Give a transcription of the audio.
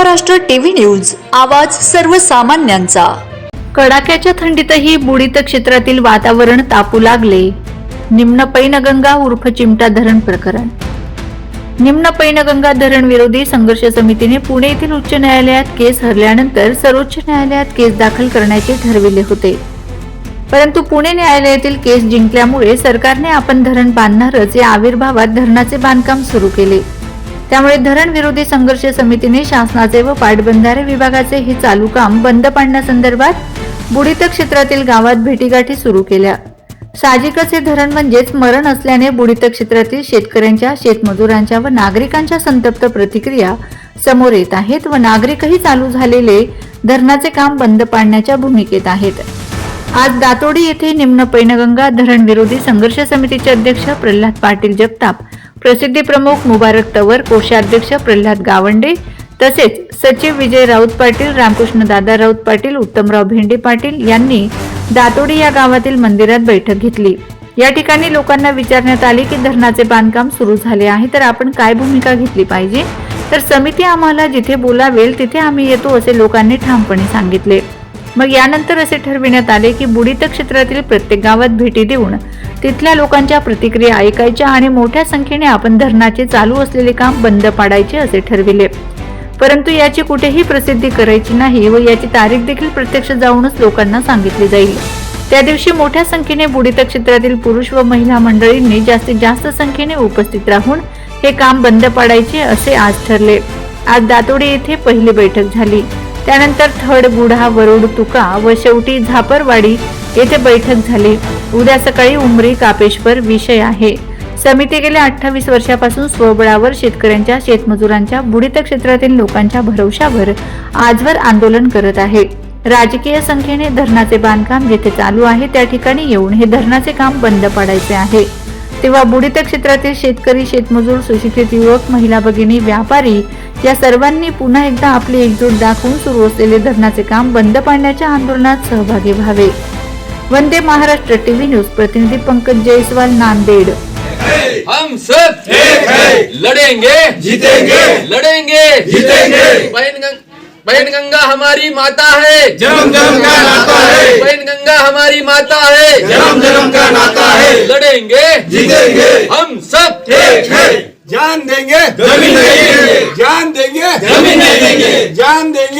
Maharashtra TV news आवाज सर्वसामान्यांचा. कडाक्याच्या थंडीतही बुडीत क्षेत्रातील वातावरण तापू लागले. निम्न पैनगंगा उर्फ चिमटा धरण प्रकरण. निम्न पैनगंगा धरण विरोधी संघर्ष समितीने पुणे येथील उच्च न्यायालयात केस हरल्यानंतर सर्वोच्च न्यायालयात केस दाखल करण्याचे ठरविले होते. परंतु पुणे न्यायालयातील केस जिंकल्यामुळे सरकारने आपण धरण बांधणारच या आविर्भावात धरणाचे बांधकाम सुरू केले. त्यामुळे धरण विरोधी संघर्ष समितीने शासनाचे व पाटबंधारे विभागाचे हे चालू काम बंद पाडण्यासंदर्भात बुडित क्षेत्रातील गावात भेटीगाठी सुरू केल्या. साहजिकच हे धरण म्हणजेच मरण असल्याने बुडित क्षेत्रातील शेतकऱ्यांच्या शेतमजुरांच्या व नागरिकांच्या संतप्त प्रतिक्रिया समोर येत आहेत व नागरिकही चालू झालेले धरणाचे काम बंद पाडण्याच्या भूमिकेत आहेत. आज दातोडी येथे निम्न पैनगंगा धरण विरोधी संघर्ष समितीचे अध्यक्ष प्रल्हाद पाटील जगताप प्रसिद्धी प्रमुख मुबारक तवर कोषाध्यक्ष प्रल्हाद गावंडे तसेच सचिव विजय राऊत पाटील रामकृष्ण दादा राऊत पाटील उत्तमराव भेंडे पाटील यांनी दातोडी या गावातील मंदिरात बैठक घेतली. या ठिकाणी लोकांना विचारण्यात आले की धरणाचे बांधकाम सुरू झाले आहे तर आपण काय भूमिका घेतली पाहिजे? तर समिती आम्हाला जिथे बोलावेल तिथे आम्ही येतो असे लोकांनी ठामपणे सांगितले. मग यानंतर असे ठरविण्यात आले की बुडित क्षेत्रातील प्रत्येक गावात भेटी देऊन तिथल्या लोकांच्या प्रतिक्रिया ऐकायच्या आणि मोठ्या संख्येने आपण धरणाचे चालू असलेले काम बंद पाडायचे असे ठरविले. परंतु याची कुठेही प्रसिद्धी करायची नाही व याची तारीख देखील प्रत्यक्ष जाऊनच लोकांना सांगितली जाईल. त्या दिवशी मोठ्या संख्येने बुडित क्षेत्रातील पुरुष व महिला मंडळींनी जास्तीत जास्त संख्येने उपस्थित राहून हे काम बंद पाडायचे असे आज ठरले. आज दातोडी येथे पहिली बैठक झाली. त्यानंतर थड बुढा वरुड तुका व शेवटी झापरवाडी येथे बैठक झाली. उद्या सकाळी उमरी कापेश्वर विषय आहे. समिती गेल्या अठ्ठावीस वर्षापासून स्वबळावर शेतकऱ्यांच्या शेतमजुरांच्या बुडित क्षेत्रातील लोकांच्या भरवशावर आजवर आंदोलन करत आहे. राजकीय संख्येने धरणाचे बांधकाम जेथे चालू आहे त्या ठिकाणी येऊन हे धरणाचे काम बंद पाडायचे आहे. तेव्हा बुडित क्षेत्रातील शेतकरी शेतमजूर सुशिक्षित युवक महिला भगिनी व्यापारी या सर्वांनी पुन्हा एकदा आपली एकजूट दाखवून सुरू असलेले धरणाचे काम बंद पाडण्याच्या आंदोलनात सहभागी व्हावे. वंदे महाराष्ट्र टीव्ही न्यूज प्रतिनिधी पंकज जयस्वाल नांदेड. हम सब एक है। लड़ेंगे। जीतेंगे। लड़ेंगे। जीतेंगे। बहन गंग, बहन गंगा हमारी माता है। जन्म जन्म का नाता है। बहन गंगा हमारी माता है। जन्म जन्म का नाता है। लड़ेंगे। जीतेंगे। हम सब एक है। जान देंगे। जमीन नहीं देंगे। जान देंगे जमीन नहीं देंगे जान देंगे जमीन नहीं देंगे धन्यवाद